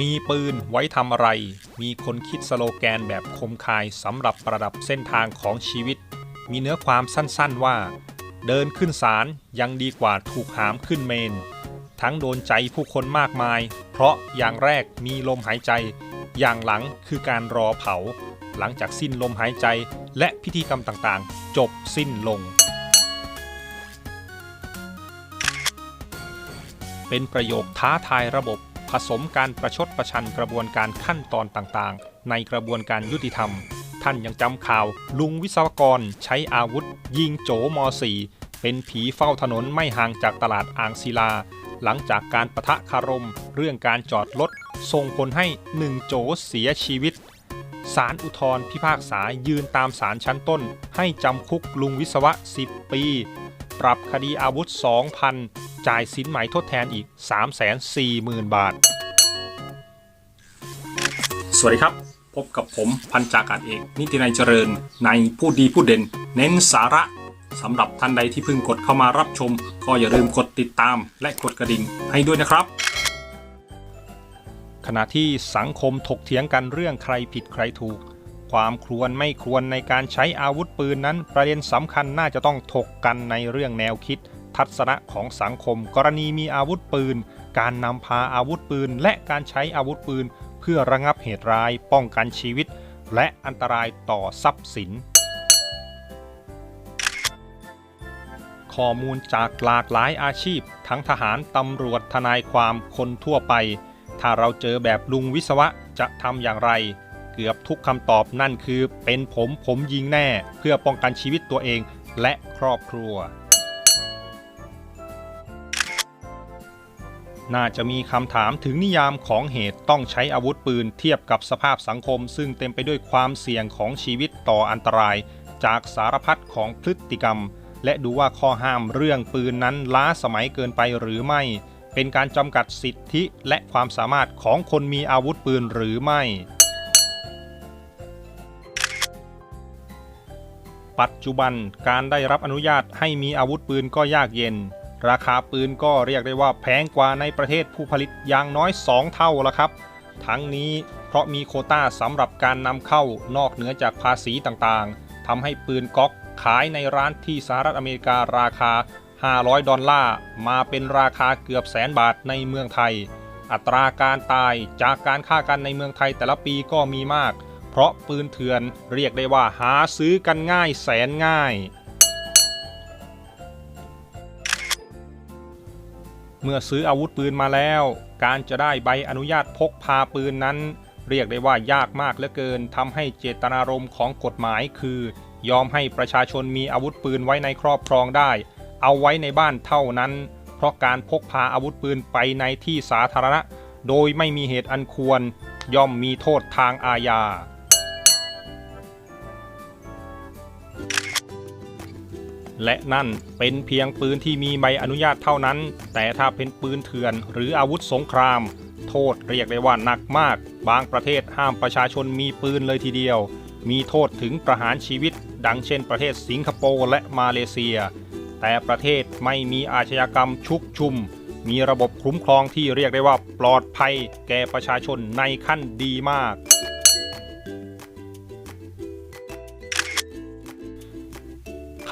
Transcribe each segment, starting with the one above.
มีปืนไว้ทำอะไร มีคนคิดสโลแกนแบบคมคายสำหรับประดับเส้นทางของชีวิต มีเนื้อความสั้นๆว่า เดินขึ้นศาลยังดีกว่าถูกหามขึ้นเมน ทั้งโดนใจผู้คนมากมาย เพราะอย่างแรกมีลมหายใจ อย่างหลังคือการรอเผา หลังจากสิ้นลมหายใจและพิธีกรรมต่างๆ จบสิ้นลง เป็นประโยคท้าทายระบบ ผสมการประชดประชันกระบวนการขั้นตอนต่างๆ ในกระบวนการยุติธรรม ท่านยังจำข่าว ลุงวิศวกรใช้อาวุธ ยิงโจม .4 เป็นผีเฝ้าถนนไม่ห่างจากตลาดอ่างศิลา หลังจากการประทะคารม เรื่องการจอดรถส่งผลให้หนึ่งโจเสียชีวิตศาลอุทธรพิพากษายืนตามศาลชั้นต้น ให้จำคุกลุงวิศวะ 10 ปี ปรับคดีอาวุธ 2,000 จ่ายสินไหมทดแทนอีก 340,000 บาท สวัสดีครับ พบกับผมพันจากาศเอกนิตินัยเจริญในพูดดีพูดเด่น เน้นสาระสำหรับท่านใดที่เพิ่งกดเข้ามารับชม ก็อย่าลืมกดติดตามและกดกระดิ่งให้ด้วยนะครับ ขณะที่สังคมถกเถียงกันเรื่องใครผิดใครถูก ความควรไม่ควรในการใช้อาวุธปืนนั้น ประเด็นสำคัญน่าจะต้องถกกันในเรื่องแนวคิด ทัศนะของสังคม กรณีมีอาวุธปืน การนำพาอาวุธปืน และการใช้อาวุธปืน เพื่อระงับเหตุร้ายป้องกันชีวิต และอันตรายต่อทรัพย์สินข้อมูลจากหลากหลายอาชีพ ทั้งทหาร ตำรวจ ทนายความ คนทั่วไป ถ้าเราเจอแบบลุงวิศวะจะทำอย่างไร เกือบทุกคำตอบนั่นคือ เป็นผมผมยิงแน่ เพื่อป้องกันชีวิตตัวเองและครอบครัว น่าจะมีคำถามถึงนิยามของเหตุต้องใช้อาวุธปืนเทียบกับสภาพสังคม ซึ่งเต็มไปด้วยความเสี่ยงของชีวิตต่ออันตราย จากสารพัดของพฤติกรรม และดูว่าข้อห้ามเรื่องปืนนั้นล้าสมัยเกินไปหรือไม่เป็นการจำกัดสิทธิและความสามารถของคนมีอาวุธปืนหรือไม่ ปัจจุบันการได้รับอนุญาตให้มีอาวุธปืนก็ยากเย็น ราคาปืนก็เรียกได้ว่าแพงกว่าในประเทศผู้ผลิตอย่างน้อย 2 เท่าละครับ ทั้งนี้เพราะมีโคต้าสำหรับการนำเข้านอกเหนือจากภาษีต่างๆทำให้ปืนก๊อกขายในร้านที่สหรัฐอเมริการาคา 500 ดอลลาร์มาเป็นราคาเกือบแสนบาทในเมืองไทย อัตราการตายจากการฆ่ากันในเมืองไทยแต่ละปีก็มีมาก เพราะปืนเถื่อนเรียกได้ว่าหาซื้อกันง่ายแสนง่าย เมื่อซื้ออาวุธปืนมาแล้ว การจะได้ใบอนุญาตพกพาปืนนั้น เรียกได้ว่ายากมากเหลือเกินทำให้เจตนารมณ์ของกฎหมายคือ ยอมให้ประชาชนมีอาวุธปืนไว้ในครอบครองได้ เอาไว้ในบ้านเท่านั้น เพราะการพกพาอาวุธปืนไปในที่สาธารณะ โดยไม่มีเหตุอันควรย่อมมีโทษทางอาญา และนั่นเป็นเพียงปืนที่มีใบอนุญาตเท่านั้น แต่ถ้าเป็นปืนเถื่อนหรืออาวุธสงคราม โทษเรียกได้ว่าหนักมาก บางประเทศห้ามประชาชนมีปืนเลยทีเดียว มีโทษถึงประหารชีวิต ดังเช่นประเทศสิงคโปร์และมาเลเซีย แต่ประเทศไม่มีอาชญากรรมชุกชุม มีระบบคุ้มครองที่เรียกได้ว่าปลอดภัย แก่ประชาชนในขั้นดีมาก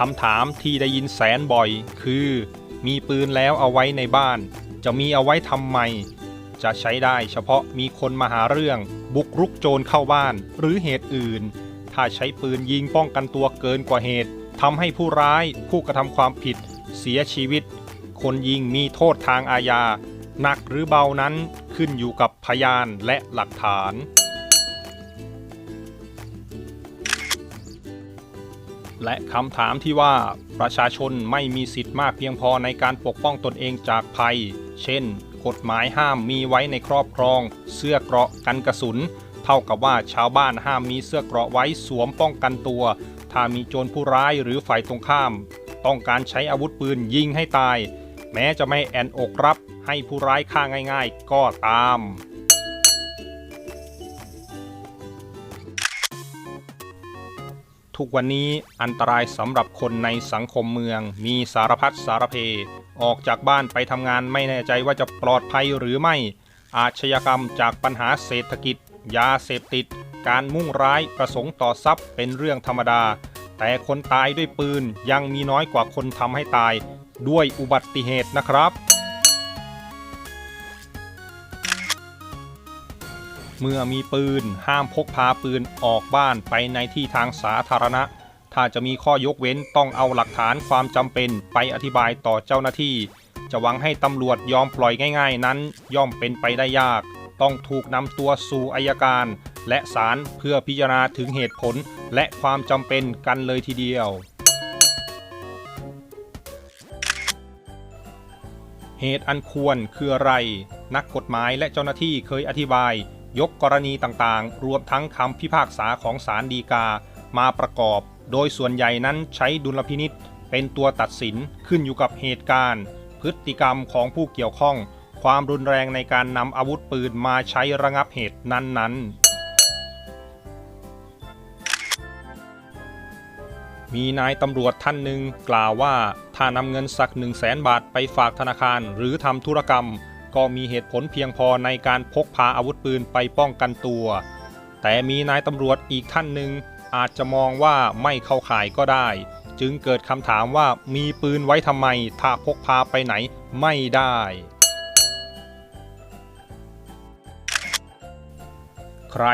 คำถามที่ได้ยินแสนบ่อย คือ มีปืนแล้วเอาไว้ในบ้าน จะมีเอาไว้ทำไม จะใช้ได้เฉพาะมีคนมาหาเรื่อง บุกรุกโจรเข้าบ้าน หรือเหตุอื่น ถ้าใช้ปืนยิงป้องกันตัวเกินกว่าเหตุทำให้ผู้ร้ายผู้กระทำความผิด เสียชีวิต คนยิงมีโทษทางอาญาหนักหรือเบานั้นขึ้นอยู่กับพยานและหลักฐาน และคำถามที่ว่าประชาชนไม่มีสิทธิ์มากเพียงพอในการปกป้องตนเองจากภัย เช่น กฎหมายห้ามมีไว้ในครอบครอง เสื้อเกราะกันกระสุน เท่ากับว่าชาวบ้านห้ามมีเสื้อเกราะไว้สวมป้องกันตัว ถ้ามีโจรผู้ร้ายหรือฝ่ายตรงข้าม ต้องการใช้อาวุธปืนยิงให้ตาย แม้จะไม่แอนอกรับให้ผู้ร้ายฆ่าง่าย ๆ ก็ตาม ทุกวันนี้อันตรายสำหรับคนในสังคมเมือง มีสารพัดสารเพ ออกจากบ้านไปทำงานไม่แน่ใจว่าจะปลอดภัยหรือไม่ อาชญากรรมจากปัญหาเศรษฐกิจ ยาเสพติด การมุ่งร้ายประสงค์ต่อทรัพย์เป็นเรื่องธรรมดา แต่คนตายด้วยปืนยังมีน้อยกว่าคนทำให้ตาย ด้วยอุบัติเหตุนะครับ เมื่อมีปืน ห้ามพกพาปืนออกบ้านไปในที่ทางสาธารณะ ถ้าจะมีข้อยกเว้นต้องเอาหลักฐานความจำเป็นไปอธิบายต่อเจ้าหน้าที่ จะหวังให้ตำรวจยอมปล่อยง่ายๆ นั้น ย่อมเป็นไปได้ยาก ต้องถูกนำตัวสู่อายการ และศาลเพื่อพิจารณาถึงเหตุผลและความจำเป็นกันเลยทีเดียว เหตุอันควรคืออะไร นักกฎหมายและเจ้าหน้าที่เคยอธิบาย ยกกรณีต่างๆ รวมทั้งคำพิพากษาของศาลฎีกามาประกอบ โดยส่วนใหญ่นั้นใช้ดุลพินิษเป็นตัวตัดสินขึ้นอยู่กับเหตุการณ์ พฤติกรรมของผู้เกี่ยวข้อง ความรุนแรงในการนำอาวุธปืนมาใช้ระงับเหตุนั้นๆมีนายตำรวจท่านหนึ่งกล่าวว่า ถ้านำเงินสัก1 0 0 0 0แสนบาทไปฝากธนาคารหรือทำธุรกรรม ก็มีเหตุผลเพียงพอในการพกพาอาวุธปืนไปป้องกันตัว แต่มีนายตำรวจอีกท่านหนึ่งอาจจะมองว่าไม่เข้าข่ายก็ได้ จึงเกิดคำถามว่ามีปืนไว้ทำไม ถ้าพกพาไปไหนไม่ได้ ใคร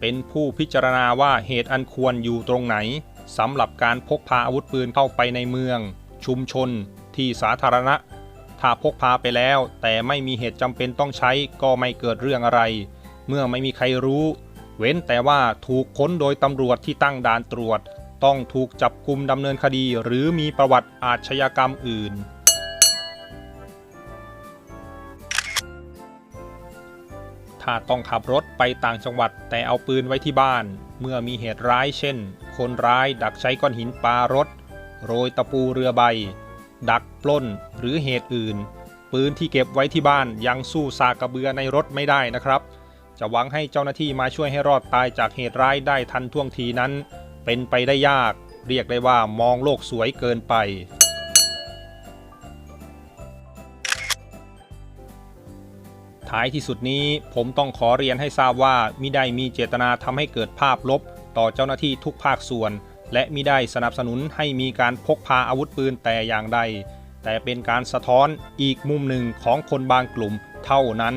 เป็นผู้พิจารณาว่าเหตุอันควรอยู่ตรงไหนสำหรับการพกพาอาวุธปืนเข้าไปในเมือง ชุมชน ที่สาธารณะ ถ้าพกพาไปแล้ว แต่ไม่มีเหตุจำเป็นต้องใช้ก็ไม่เกิดเรื่องอะไร เมื่อไม่มีใครรู้ เว้นแต่ว่าถูกค้นโดยตำรวจที่ตั้งด่านตรวจ ต้องถูกจับกุมดำเนินคดี หรือมีประวัติอาชญากรรมอื่น ถ้าต้องขับรถไปต่างจังหวัดแต่เอาปืนไว้ที่บ้าน เมื่อมีเหตุร้ายเช่น คนร้ายดักใช้ก้อนหินปารถ โรยตะปูเรือใบ ดักปล้น หรือเหตุอื่น ปืนที่เก็บไว้ที่บ้านยังสู้ซากกระเบือในรถไม่ได้นะครับ จะหวังให้เจ้าหน้าที่มาช่วยให้รอดตายจากเหตุร้ายได้ทันท่วงทีนั้น เป็นไปได้ยาก เรียกได้ว่ามองโลกสวยเกินไป ท้ายที่สุดนี้ผมต้องขอเรียนให้ทราบว่ามิได้มีเจตนาทำให้เกิดภาพลบ ต่อเจ้าหน้าที่ทุกภาคส่วน และมิได้สนับสนุนให้มีการพกพาอาวุธปืนแต่อย่างใด แต่เป็นการสะท้อนอีกมุมหนึ่งของคนบางกลุ่มเท่านั้น